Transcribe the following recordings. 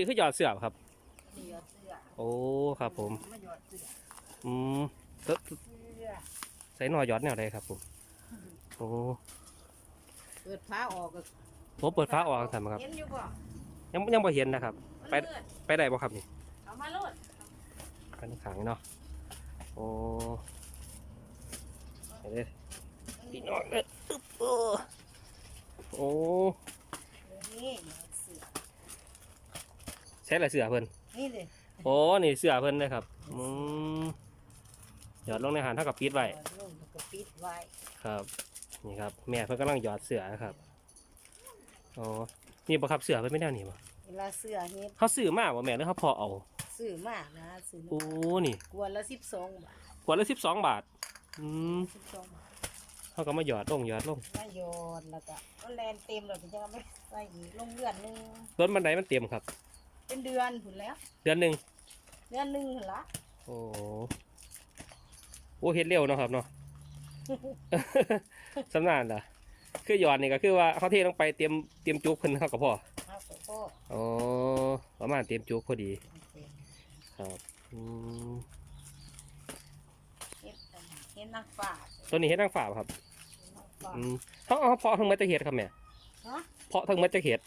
นี้คือหยอดเสือบ่ครับ นี่หยอดเสื้อโอ้ครับผมมาหยอดเสื้ออืมแล้วเสื้อใส่หน่อหยอดแนวใดครับผมโอ้เปิดฟ้าออกก็ผมเปิดฟ้าออกทำครับเห็นอยู่บ่ยังยังบ่เห็นนะครับมันไปมืดไปได้บ่ครับนี่เอามาโลดไปในขังเนาะโอ้เห็นเลยพี่น้องเอ้ยอึ๊บโอ้โอ้นี่หยอดเสื้อใช้อะไรเสือเพิ่นนี่เลยโอ้นี่เสือเพิ่นเลยครับอืมหยอดลงในหันเท่ากับปิดไว้หยอดลงแล้วก็ปิดไว้ครับนี่ครับแม่เพิ่นกำลังหยอดเสือนะครับอ๋อนี่บ่ครับเสือเพิ่นไม่แนวนี้บ่เวลาเสื้อเฮ็ดเขาซื้อมาบ่แม่หรือเขาพอเอาซื้อมากนะซื้อโอ้นี่กวนละสิบสองบาทขวดละสิบสองบาทอืมสิบสองบาทเขาก็มาหยอดลงหยอดลงมาโยนแล้วก็เอาแลนเต็มแล้วถึงจะเอาไปใส่อีกลงเดือนหนึงรถบันไดมันเต็มครับ เป็นเดือนผุนแล้ว เดือนหนึ่งเดือนหนึงหั่นละโอ้โหเฮ็ดเร็วเนาะครับเนาะ สำนานล่ะ คือหยอดนี่ก็คือว่าเขาเทลงไปเตรียมเตรียมจุกเพิ่นเขาก็พอเอาไปพ่ออ๋อประมาณเตรียมจุกพอดีโอเคครับอืมเฮ็ดอันเฮ็ดนักฝ่าตัวนี้เฮ็ดนางฝ่าบ่ครับ นักฝ่าอืมเขาเอาเพาะทั้งเม็ดจะเฮ็ดครับแม่ฮะเพาะทั้งเม็ดจะเฮ็ด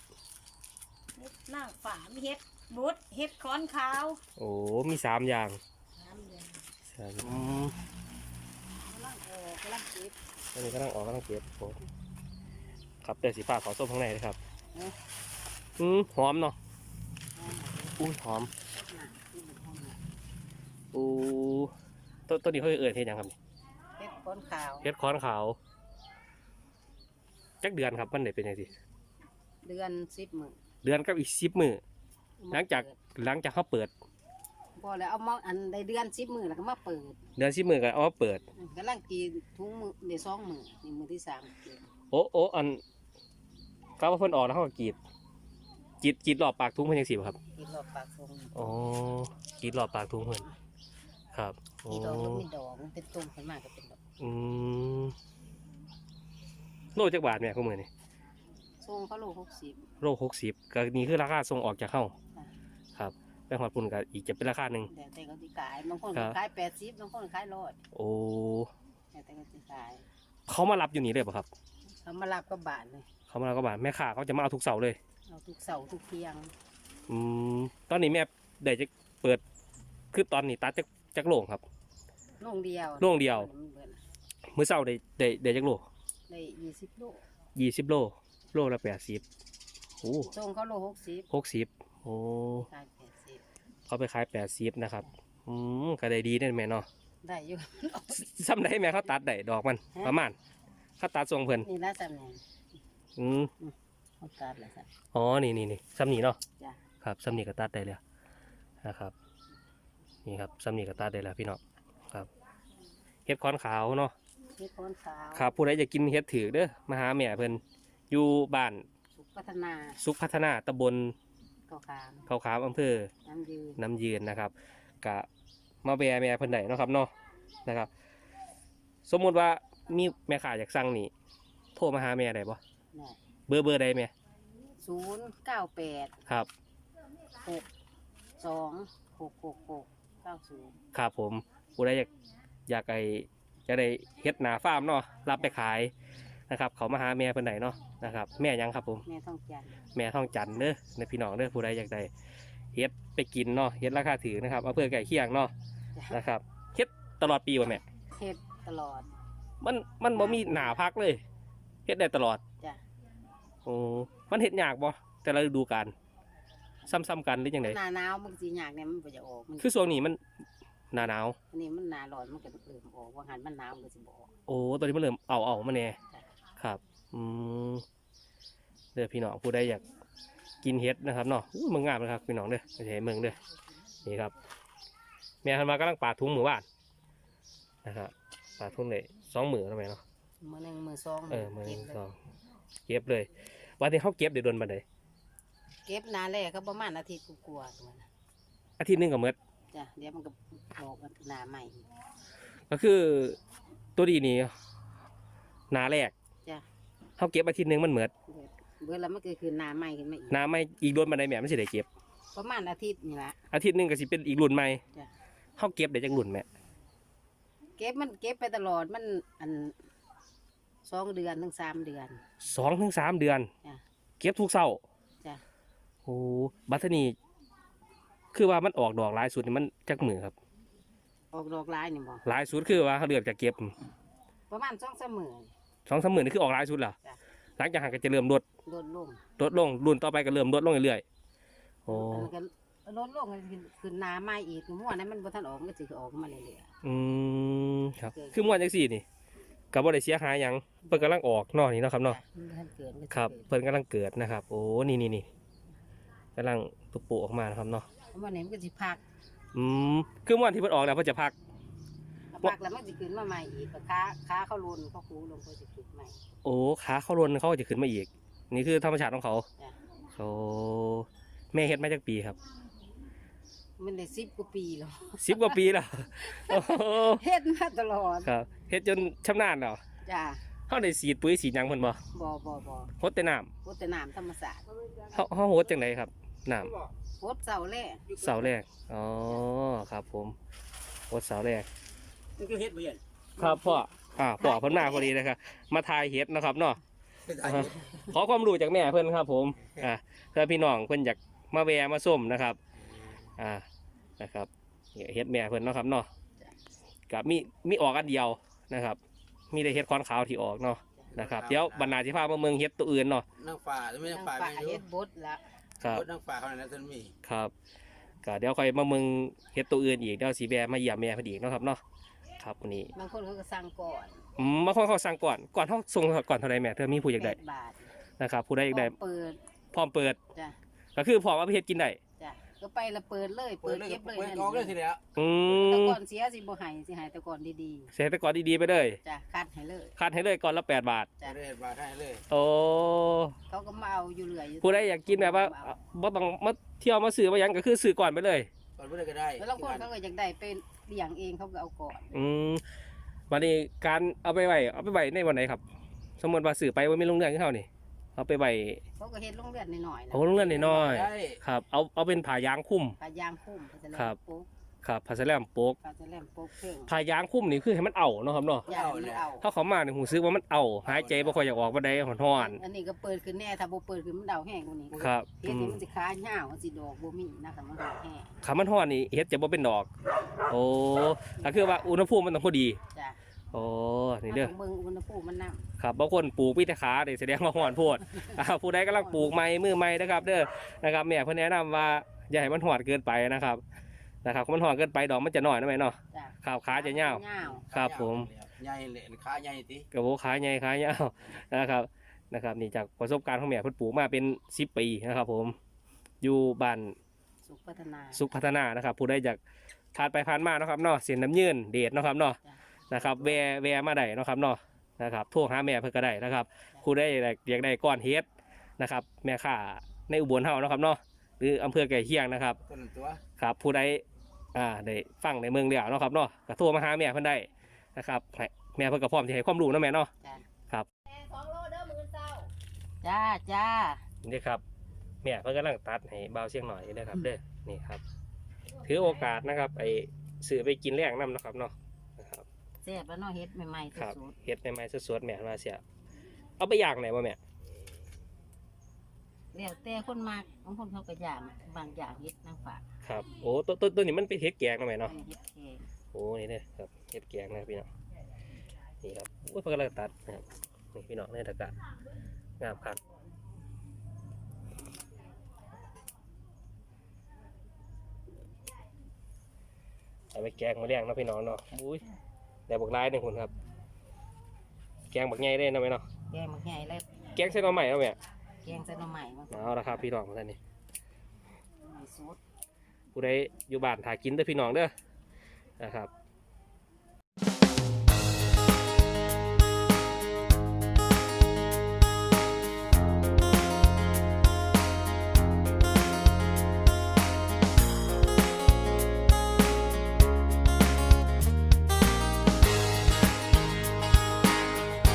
เฮ็ดนางฝ่ามีเฮ็ด บุดเฮ็ดค้อนขาวโอ้มีสามอย่างน้ำเดือนสามอืมกำลังออกกำลังเก็บอันนี้ก็ต้องออกก็ต้องเก็บโอ้ครับแต่สีฟ้าขอส้มข้างในเลยครับเอ๊ะอืมหอมเนาะเอามาอุ้ยหอมเฮ็ดหนังที่มันห้องน่ะอู้ต้นต้นนี้เขาเอ่ยเฮ็ดหยังครับนี่เฮ็ดค้อนขาวเฮ็ดค้อนขาวจักเดือนครับมันได้เป็นยังไงเดือนสิบมื้อเดือนกับอีกสิบมือ หลังจากหลังจากเขาเปิดพอแล้วเอามาอันได้เดือนสิบมื้อแล้วก็มาเปิดเดือนสิบมือก็เอามาเปิดกำลังกีทุงมือเดี๋ยวสองมือนี่มือที่สามเก็บโอ้โอ้อันเขาว่าเพิ่นออกแล้วเขาก็กรีดกรีดกรีดรอบปากทุ่งเพิ่นยังสิบ่ครับกินรอบปากทงอ๋อกรีดรอบปากทุ่งเพิ่นครับโอ้มีดอกมันมีดอกมันเป็นตุ่มขึ้นมาก็เป็นดอกอืมโลจักบาทแม่เขามือนี่ทรงเขาโลหกสิบโลหกสิบก็นี่คือราคาส่งออกจากเข้าค่ะครับไป หอดปุ่นก็อีกจะเป็นราคาหนึ่งแต่แต่เขาที่ขายบางคนครัก็บขายแปดสิบบางคนก็ขายร้อยโอ้แต่แต่เขาที่ขายเขามารับอยู่นี่เลยป่ะครับ เขามารับกับบาทเลยเขามารับก็บาทแม่ค้าเขาจะมาเอาทุกเสาร์เลยเอาทุกเสาร์ทุกเที่ยงอืมตอนนี้แม่ได้จะเปิดคือตอนนี้ตัดจากจากโล่งครับโรงเดียวโรงเดียวมันเบิดมื้อเสาร์ได้ได้ได้จากโลได้ยี่สิบโลยี่สิบโลโลละแปดสิบโอ้ทรงเขาโลหกสิบหกสิบโอ้ขายแปดสิบ เขาไปขายแปดสิบนะครับ อืมก็ได้ดีแน่แม่เนาะได้อยู่ ซ้ำได้แม่เขาตัดได้ดอกมัน ฮะ ประมาณเขาตัดทรงเพิ่นนี่ละสำเนียงอืมเขาตัดละสัอ๋อนี่นี่นี่ซ้ำนี่เนาะ จ้ะครับซ้ำนี่ก็ตัดได้แล้วนะครับ นี่ครับซ้ำนี่ก็ตัดได้แล้วพี่น้องครับเฮ็ดค้อนขาวเนาะที่ค้อนขาวครับผู้ใดอยากกินเฮ็ดถือเด้อมาหาแม่เพิ่นอยู่บ้านสุขพัฒนาสุขพัฒนาตำบล เก้าขามเขาขามอำเภอน้ำยืนน้ำยืนนะครับกะมาแวะแม่เพิ่นได้เนาะครับเนาะนะครับ สมมุติว่ามีแม่ค้าอยากสั่งนี่โทรมาหาแม่ได้บ่ได้เบอร์เบอร์ใดแม่ศูนย์เก้าแปดครับหกสองหกหกหกเก้าศูนย์ครับผมผู้ใดอยากอยากไอจะได้เฮ็ดหนาฟาร์มเนาะรับไปขาย นะครับ เขามาหาแม่เพิ่นได้เนาะนะครับ แม่หยังครับผม แม่ต้องจันทร์แม่ท่องจันทร์เด้อในพี่น้องเด้อผู้ใดอยากได้เฮ็ดไปกินเนาะเฮ็ดราคาถือนะครับเอาเพื่อไก่เคียงเนาะจ้ะนะครับเฮ็ดตลอดปีว่ะแม่ เฮ็ดตลอด มันมันบ่มีหนาพักเลยเฮ็ดได้ตลอดจ้ะ โอ้มันเฮ็ดยากบ่แต่ละฤดูกาลซ้ำๆกันหรือยังไงหน้าหนาวมันสีหยากเนี่ยมันบ่จะออกมันคือช่วงนี้มันหนาหนาว อันนี้มันหนาร้อนมันก็เริ่มออกว่าหันมันหนาวมันก็สิบ่ออกโอ้ตอนนี้มันเริ่มเอาเอามาแน่จ้ะครับ อืมเด้อพี่น้องผู้ใดอยากกินเฮ็ดนะครับเนาะอู้มึงงามเลยครับพี่น้องเด้อไม่ใช่เมืองเด้อนี่ครับ แม่ทันมากำลังปาดถุงหมู่บ้านนะครับปาดถุงเลยสองมือทำไมเนาะมือหนึ่งมือสองเออมือหเก็นึ่บงสองเก็บเลยวันที่เขาเก็บเดี๋ยวโดนบันไดเก็บหนาแรกก็ประมาณอาทิตย์กว่าๆตัวนะอาทิตย์หนึงกับเมื่อจ้ะเดี๋ยวมันก็ออกหนาใหม่ ก็คือตัวดีนี่หนาแรกจ้ะ เขาเก็บอาทิตย์หนึงมันเหมือดเบิดเบิดแล้วมันก็คือหนาใหม่ขึ้นมาอีกหนาไม่อีกโดนบันไดแม่ไม่ใช่ได้เก็บ ประมาณอาทิตย์นี่ละ อาทิตย์หนึงก็สิเป็นอีกรุ่นใหม่จ้ะเฮาเก็บได้จักรุ่นแม่เก็บมันเก็บไปตลอดมันอันสองเดือนถึงสามเดือน สองถึงสามเดือน จ้ะเก็บทุกเช้าจ้ะ โอ้บัดทนี้คือว่ามันออกดอกหลายสุดนี่มันจักมือครับออกดอกหลายนี่บ่หลายสุดคือว่าเขาเลือกจะเก็บ ประมาณสองสามมื้อ สองสามหมื่นนี่คือออกหลายสุดแล้วจ้ะ หลังจากหันก็จะเริ่มลดลดลงลดลงรุ่นต่อไปก็เริ่มลดลงเรื่อยๆโอ้อันนั้นก็ลดลงขึ้นขึ้นหนาไม้อีกมั่วนั้นมันบ่ทันออกมันก็สิออกมาเรื่อยอืมครับ คือมวนจังสี่นี่กับว่าได้เสียหายหยังเพิ่นกำลังออกเนอกนี่เนาะครับๆเนาะ มันบ่ทันเกิดมันก็สิครับเกิดเพิ่นกำลังเกิดนะครับ โอ้นี่นี่นี่กำลังตุปูออกมานะครับเนาะเพราะมันนี้มันก็สิพักอืมคือมวนที่เพิ่นออกแล้วเพิ่นจะพัก พักแล้วมันสิขึ้นมาใหม่อีกก็ขาขาเขาลุนเขาคูลงเขาสิขึ้นใหม่โอ้ขาเขาลนเขาก็จะขึ้นมาอีก นี่คือธรรมชาติของเขาจ้ะโอ้แม่เฮ็ดมาจากปีครับ มันได้10กว่าปีแล้วสิบกว่าปีแล้วโอ้โหเฮ็ดมาตลอดครับเฮ็ดจนชำนาญแล้วจ้าเขาได้สีดปุ๋ยสีดหยังเพิ่นบ่บ่บ่บ่โฮดแต่น้โคตรน้ำธรรมศาสตร์ำเขาเขาโฮดจังไดครับน้โคตรเสาแรกำเสาแรกอ๋อครับผมโฮดเสาแรก มันก็เฮ็ดบ่เห็นครับพ่ออ่าพ่อเพิ่นมาพอดีนะครับ มาทายเฮ็ดนะครับเนาะเฮ็ดได้เฮ็ดขอความรู้จากแม่เพิ่นครับ ผมอ่าเพื่อพี่น้องเพิ่นอยากมาแวะมาส้มนะครับอ่านะครับเนี่ยเฮ็ดแม่เพิ่นเนาะครับเนาะกับมีมีออกอันเดียวนะครับ มีแต่เฮ็ดคอนขาวที่ออกเนาะนะครับเดี๋ยวบรรณาสิพามาเมืองเฮ็ดตัวอื่นเนาะนางฟ้าไม่นางฟ้าป่าแม่นอยู่เฮ็ดบดละครับนางฟ้าเขานั้นท่านมีครับก็เดี๋ยวค่อยมาเมืองเฮ็ดตัวอื่นอีกเดี๋ยวสีแวะมาเยี่ยมแม่เพิ่นอีกเนาะครับเนาะ ครับวันนี้บางคนเขาก็สั่งก่อนอืมมาขอเขาสั่งก่อนก่อนเขาส่งก่อนเท่าไรแม่เธอมีผู้อยากได้แปดบาทนะครับผู้ใดอยากได้เปิดพร้อมเปิดจ้ะก็คือพร้อมเอาไปเฮ็ดกินได้จ้ะก็ไปละเปิดเลยเปิเปิดดเลยเก็บเลยเปิดนั่นออกเลยทีเดียวอืแต่มก่อนเสียสิบ่ให้สิให้แต่ก่อนดีเสียแต่ก่อนดีๆไปเลยๆจ้ะคัดให้เลยคัดให้เลยก่อนละแปดบาทจ้ะเฮ็ดบาทให้เลยโอ้เขาก็มาเอาอยู่เรื่อยอยู่ผู้ใดอยากกินแบบว่าบ่ต้องมาเที่ยวมาซื้อมาหยังก็คือซื้อก่อนไปเลยก่ อนบ่ได้ก็ได้แล้วบางคนเขาก็อยากได้เป็นเลี้ยงเองเขาก็เอาก่อนอืมวันนี้การเอาไปไว้เอาไปไว้ในวันไหนครับ สมมติว่าซื้อไปว่ามีโรงเรือนที่เฮานี่เอาไปไว้เขาก็เฮ็ดโรงเรือนน้อยๆนะเอาโรงเรือนน้อยได้ๆครับ เอาเอาเป็นผ่ายางคุ้มปลายางคุ้มปลาแสลมครับ ปุ๊ก ครับผ้าสแลมโป๊กปลาแสลมปุ๊กเพ่งผ้ายางคุ้มนี่คือให้มันเอาเนาะครับเนาะยางมันเอาถ้าเขามาเนี่ยหูซื้อว่ามันเอาหายใจบ่ค่อยอยากออกบ่ได้หอนหอนอันนี้ก็เปิดขึ้นแน่ถ้าบ่เปิดขึ้นมันเดาแห้งกว่านี้ครับเฮ็อืดนี่มมันสิขาเหย้ามันสิดอกบ่มีนะแต่มันดอกแห้งขามันหอนนี่เฮ็ดจะบ่เป็นดอก โอ้ก็คือว่าอุณหภูมิมันต้องพอดีจ้ะโอ้นี่เด้อ มันต้องเบิ่งอุณหภูมิมันนำครับบางคนปลูกพิตขาเนี่ยแสดงว่าหอนโพดอ่าผู้ใดกำลังปลูกไม้มือไม้นะครับ เด้อนะครับแม่เพิ่นแนะนำว่าอย่าให้มันหอนเกินไปนะครับ นะครับมันหอนเกินไปดอกมันจะน้อยนะแม่เนาะจ้ะครับขาจะยาวยาวครับผม ใหญ่เลยขาใหญ่ติกระโบขาใหญ่ขายาวนะครับนะครับนี่จากประสบการณ์ของแม่เพิ่นปลูกมาเป็น10ปีนะครับ ผมอยู่บ้าน สุขพัฒนา สุขพัฒนานะครับผู้ใดอยากผ่านไปผ่านมาเนาะครับเนาะเส้นน้ำยืนเดชเนาะครับเนาะจ้ะนะครับแวะแวะมาได้เนาะครับเนาะนะครับโทรหาแม่เพิ่นก็ได้นะครับผู้ใดอยากอยากได้ก้อนเฮ็ดนะครับ แม่ค้าในอุบลเฮาเนาะครับเนาะหรืออำเภอใกล้เคียงนะครับ ต้นนตัวครับผู้ใด อ่าได้ฟังในเมืองแล้วเนาะครับเนาะก็โทรมาหาแม่เพิ่นได้นะครับให้แม่เพิ่นก็พร้อมที่ให้ความรู้เนาะแม่เนาะ จ้ะครับจ้าจ้า นี่ครับแม่เพิ่นกำลังตัดให้เบาเสียงหน่อยนะครับเด้อนี่ครับ ถือโอกาสนะครับไอ้ซื้อไปกินแรงน้ำเนาะครับเนาะนะครับแซ่บแล้วเนาะเฮ็ดใหม่ๆครับสดเฮ็ดใหม่ๆสดๆแม่ว่าเสียเอาไปย่างไหนบ่แม่ๆ แล้วแต่คนมากบางคนเขาก็ย่างบางอย่างเฮ็ดนางฝากครับ โอ้ต้นต้นต้นนี้มันเป็นเฮ็ดแกงเนาะแม่เนาะเฮ็ดแกงโอ้นี่เด้อครับเฮ็ดแกงนะครับพี่น้องนี่ครับโอ้ยเพิ่นกำลังตัดนะครับนี่พี่น้องในตะกะงามครับเอาไปแกงมาเลี้ยงเนาะพี่น้องเนาะอุ้ยแต่บักลายหนึ่งคนครับ แกงบักใหญ่ได้เนาะแม่เนาะแกงบักใหญ่แล้วแกงเส้นหน่อใหม่เนาะแม่ แกงใส่หน่อไม้มาเอาละครับพี่น้องท่านนี้สดผู้ใดอยู่บ้านถ่ายกินเด้อพี่น้องเด้อนะครับ